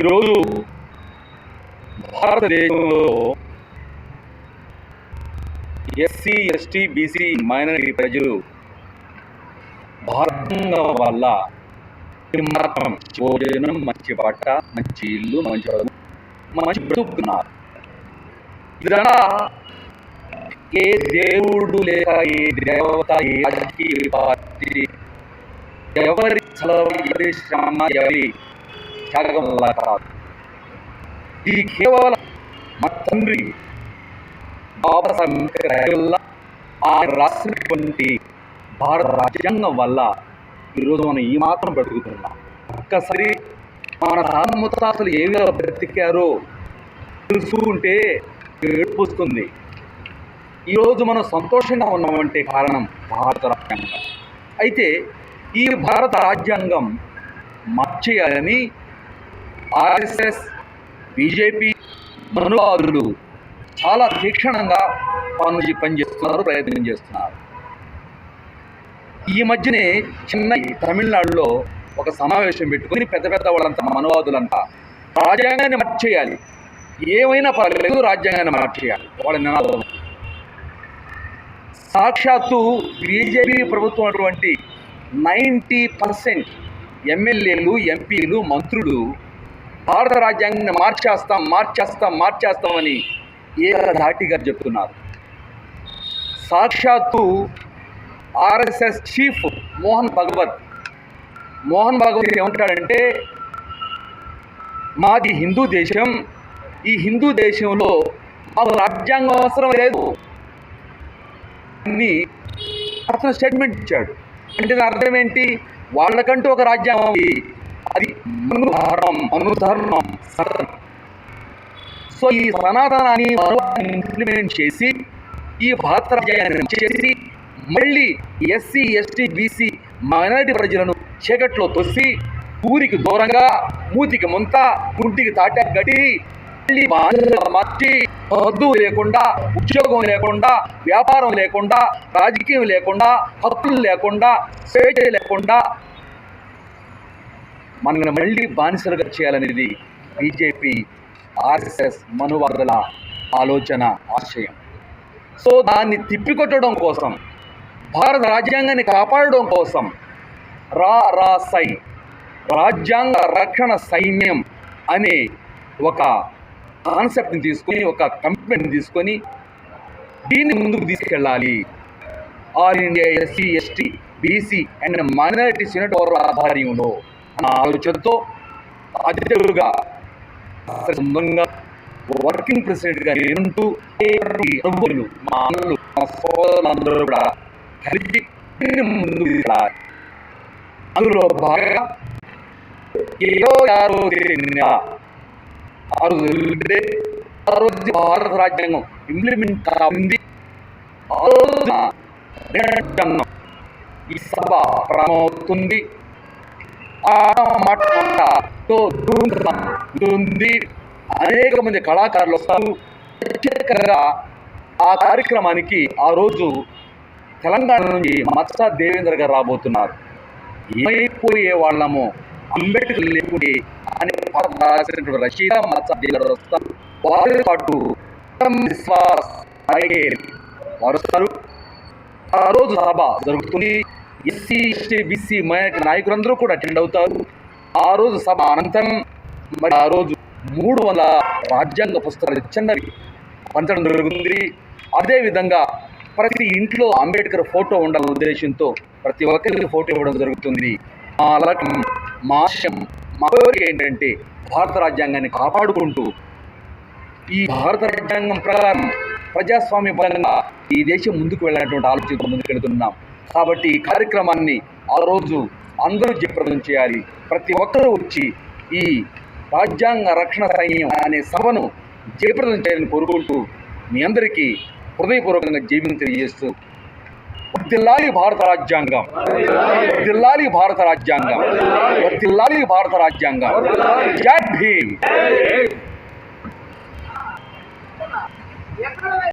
ఈరోజు భారతదేశంలో SC ST BC minority ప్రజలు భారతంగా వల్ల మాత్రం భోజనం మంచి బట్ట మంచి ఇల్లు మంచి మంచి బ్రతుకుతున్నారు. ఇదంతా ఏ దేవుడు లేక ఏ దేవత ఏ రాజకీయ పార్టీ ఎవరి చలవ ఎవరి శ్రమ ఎవరి త్యాగం వల్ల కాదు ఇది కేవలం మా తండ్రి బాబాసాహెబ్ అంబేద్కర్ వల్ల ఆయన రాసినటువంటి భారత రాజ్యాంగం వల్ల ఈరోజు మనం ఈ మాత్రం బ్రతుకుతున్నాం ఒక్కసారి మన తాతముత్తాతలు ఏ విధంగా బ్రతికారో తెలుసుకుంటే ఏడుపు వస్తుంది. ఈరోజు మనం సంతోషంగా ఉన్నామంటే కారణం భారత రాజ్యాంగం. అయితే ఈ భారత రాజ్యాంగం మార్చేయాలని ఆర్ఎస్ఎస్ బీజేపీ మనువాదులు చాలా తీక్షణంగా పనులు పనిచేస్తున్నారు ప్రయత్నం చేస్తున్నారు. ఈ మధ్యనే చెన్నై తమిళనాడులో ఒక సమావేశం పెట్టుకుని పెద్ద పెద్ద వాళ్ళంతా మనవాదులంతా రాజ్యాంగాన్ని మార్చేయాలి. ఏమైనా పర్లేదు రాజ్యాంగాన్ని మార్చేయాలి. వాళ్ళ నినాదం సాక్షాత్తు బీజేపీ ప్రభుత్వం అటువంటి నైంటీ పర్సెంట్ ఎమ్మెల్యేలు ఎంపీలు మంత్రులు భారత రాజ్యాంగాన్ని మార్చేస్తాం మార్చేస్తాం మార్చేస్తామని ఏకధాటిగా చెప్తున్నారు. సాక్షాత్తు ఆర్ఎస్ఎస్ చీఫ్ మోహన్ భగవత్. మోహన్ భగవత్ ఏమంటాడంటే మాది హిందూ దేశం ఈ హిందూ దేశంలో మాకు రాజ్యాంగం అవసరం లేదు. అని అతను స్టేట్మెంట్ ఇచ్చాడు. అంటే అర్థం ఏంటి? వాళ్ళకంటూ ఒక రాజ్యాంగం ఉంది అనుధర్మం మను సో ఈ సనాతనాన్ని ఇంప్లిమెంట్ చేసి ఈ భారత చేసి మళ్ళీ ఎస్సీ ఎస్టీ బీసీ మైనారిటీ ప్రజలను చీకట్లో తొసి ఊరికి దూరంగా మూతికి ముంత గుడ్డికి తాటా గట్టి మళ్ళీ మార్చి హద్దు లేకుండా ఉద్యోగం లేకుండా వ్యాపారం లేకుండా రాజకీయం లేకుండా హక్కులు లేకుండా స్వేచ్ఛ లేకుండా మనల్ని మళ్ళీ బానిసలుగా చేయాలనేది బీజేపీ ఆర్ఎస్ఎస్ మనువాదుల ఆలోచన ఆశయం. సో దాన్ని తిప్పికొట్టడం కోసం భారత రాజ్యాంగాన్ని కాపాడడం కోసం రా రా సై రాజ్యాంగ రక్షణ సైన్యం అనే ఒక కాన్సెప్ట్ని తీసుకొని ఒక కమిట్మెంట్ని తీసుకొని దీన్ని ముందుకు తీసుకెళ్ళాలి. All India SC ST BC and minorities unit over ఆధ్వర్యంలో. ఆలోచనతో అధ్యక్షుడుగా సొంతంగా వర్కింగ్ ప్రెసిడెంట్గా నేనుంటూ ప్రభువులు మా అన్నలు మా సోదరులందరూ కూడా కలిసి దీన్ని అందులో భాగంగా ఇరవై ఆరో తేదీన ఆ రోజు వెళ్తే ఆ రోజు భారత రాజ్యాంగం ఇంప్లిమెంట్ కావింది ఆ రోజున ఈ సభ ప్రారంభమవుతుంది. ఆ మాటతో అనేక మంది కళాకారులు వస్తారు. ప్రత్యేకంగా ఆ కార్యక్రమానికి ఆ రోజు తెలంగాణ నుంచి మత్స దేవేంద్ర గారు రాబోతున్నారు. ఏమైపోయే వాళ్ళము? అంబేద్కర్ లేకుంటే అని రాసినటువంటి రషీదా మత్స దేవేంద్ర వస్తారు. వారితో పాటు విశ్వాస్ వారు వస్తారు. ఆ రోజు సభ జరుగుతుంది. ఎస్సీ ఎస్టీ బీసీ మైనారిటీ నాయకులందరూ కూడా అటెండ్ అవుతారు. ఆ రోజు సభ అనంతరం మరి ఆ రోజు మూడు వందల రాజ్యాంగ పుస్తకాలు చిన్నవి పంచడం జరుగుతుంది. అదేవిధంగా ప్రతి ఇంట్లో అంబేద్కర్ ఫోటో ఉండాలనే ఉద్దేశంతో ప్రతి ఒక్కరికి ఫోటో ఇవ్వడం జరుగుతుంది. మా అలాగే మా ఆశయం మా కోరిక ఏంటంటే భారత రాజ్యాంగాన్ని కాపాడుకుంటూ ఈ భారత రాజ్యాంగం ప్రకారం ప్రజాస్వామ్యపరంగా ఈ దేశం ముందుకు వెళ్ళినటువంటి ఆలోచనతో ముందుకు వెళుతున్నాం కాబట్టి ఈ కార్యక్రమాన్ని ఆ రోజు అందరూ జయప్రదం చేయాలి. ప్రతి ఒక్కరూ వచ్చి ఈ రాజ్యాంగ రక్షణ సైన్యం అనే సభను జయప్రదం చేయాలని కోరుకుంటూ మీ అందరికీ హృదయపూర్వకంగా జీవితం తెలియజేస్తూ వర్దిల్లాలి భారత రాజ్యాంగం. వర్దిల్లాలి భారత రాజ్యాంగం. వర్దిల్లాలి భారత రాజ్యాంగం. జై భీమ్.